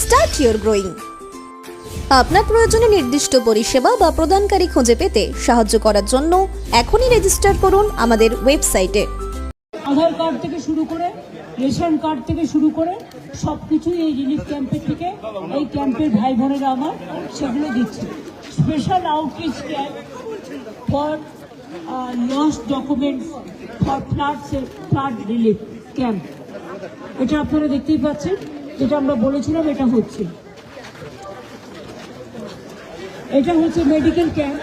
start your growing আপনার প্রয়োজনে নির্দিষ্ট পরিষেবা বা প্রদানকারী খুঁজে পেতে সাহায্য করার জন্য এখনই রেজিস্টার করুন আমাদের ওয়েবসাইটে আধার কার্ড থেকে শুরু করে, রেশন কার্ড থেকে শুরু করে সব কিছুই এই রিলিফ ক্যাম্পের থেকে, এই ক্যাম্পের ভাই বোনেরা আমার সেগুলো দিচ্ছে। Special outreach camp for loss documents for flood flood relief camp এটা আপনারা দেখতেই পাচ্ছেন। যেটা আমরা বলেছিলাম এটা হচ্ছে। এটা হচ্ছে মেডিকেল ক্যাম্প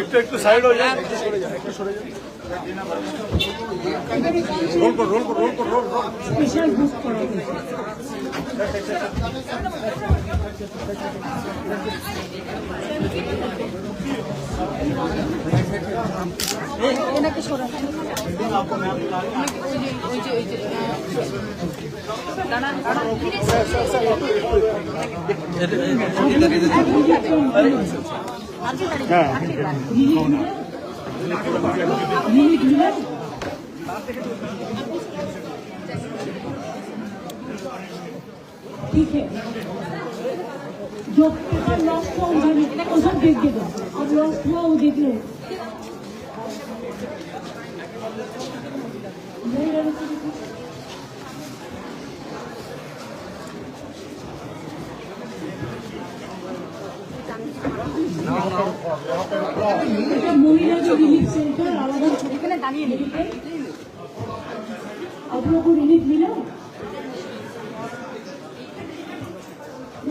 একটু একটু সাইড রোল কর রোল কর রোল কর রোল রোল স্পেশাল বুক করা হয়েছে। এনাকে সরান ওই যে Yok, last one, hani o zaman denk geliyor. Ama last one dedi. মহিলাদের রিলিফ সেন্টার আলাদা এখানে দাঁড়িয়ে আপনার রিলিফ মিলে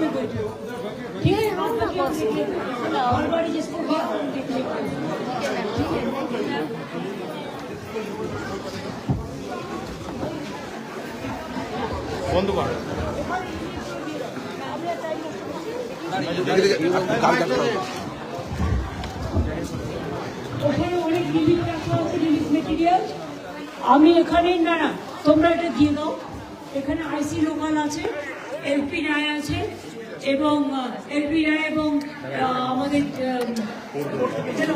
ठीक है हम लोग क्या सीखेंगे और बड़ी जिसको भी हम देख लेंगे বন্ধ কর ওখানে অনেক রিলিফ রাখা আছে রিলিফ মেটেরিয়াল আমি এখানে না না তোমরা এটা দিয়ে দাও এখানে আইসি লোকাল আছে এলপি রায় আছে এবং এলপি রায় এবং আমাদের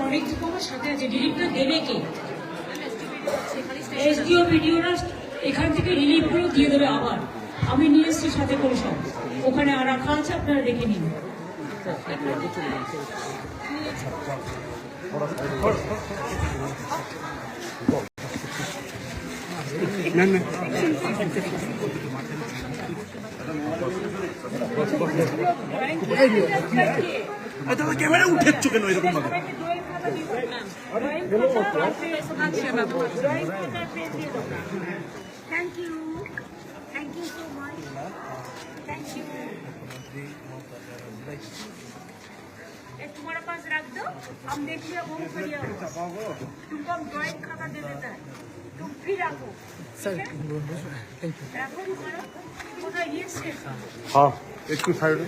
অনেক রকমের সাথে আছে। রিলিফটা দেবে কে? এসডিও ভিডিওরা এখান থেকে রিলিফগুলো দিয়ে দেবে আবার। আমি নিয়ে এসছি সাথে করে সব। ওখানে রাখা আছে, আপনারা রেখে নিন। তোমরা ক্যামেরা উঠেচ্ছ কেন এরকম ভাবে Thank you. Thank you so much. Thank you. ये तुम्हारे पास रख दो हम देख लिया बहुत बढ़िया होगा तुमको हम ड्राइंग खाता दे देता है টুপি রাখো এখন কোথায় গিয়েছে হ্যাঁ একটু সাইডে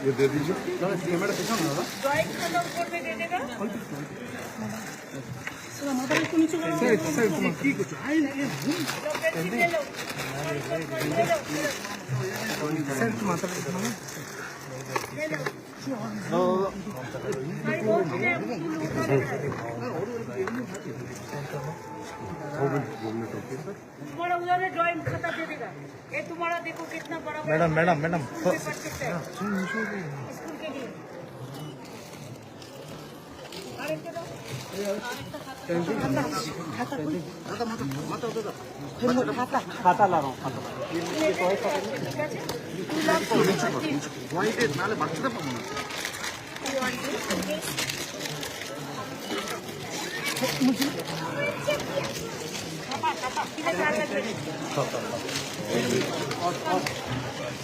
ये दे दीजिए कैमरा पीछे ना दादा ड्राइंग खत्म कर दे देने का सर मोबाइल को नीचे करो सर सर तुम की कुछ आए ना ये घूम ले लो सर तुम आता है ना ले लो हां को कितना बड़ा मैडम मैडम मैडम खाता ला रहा हूँ खाता あっあっ。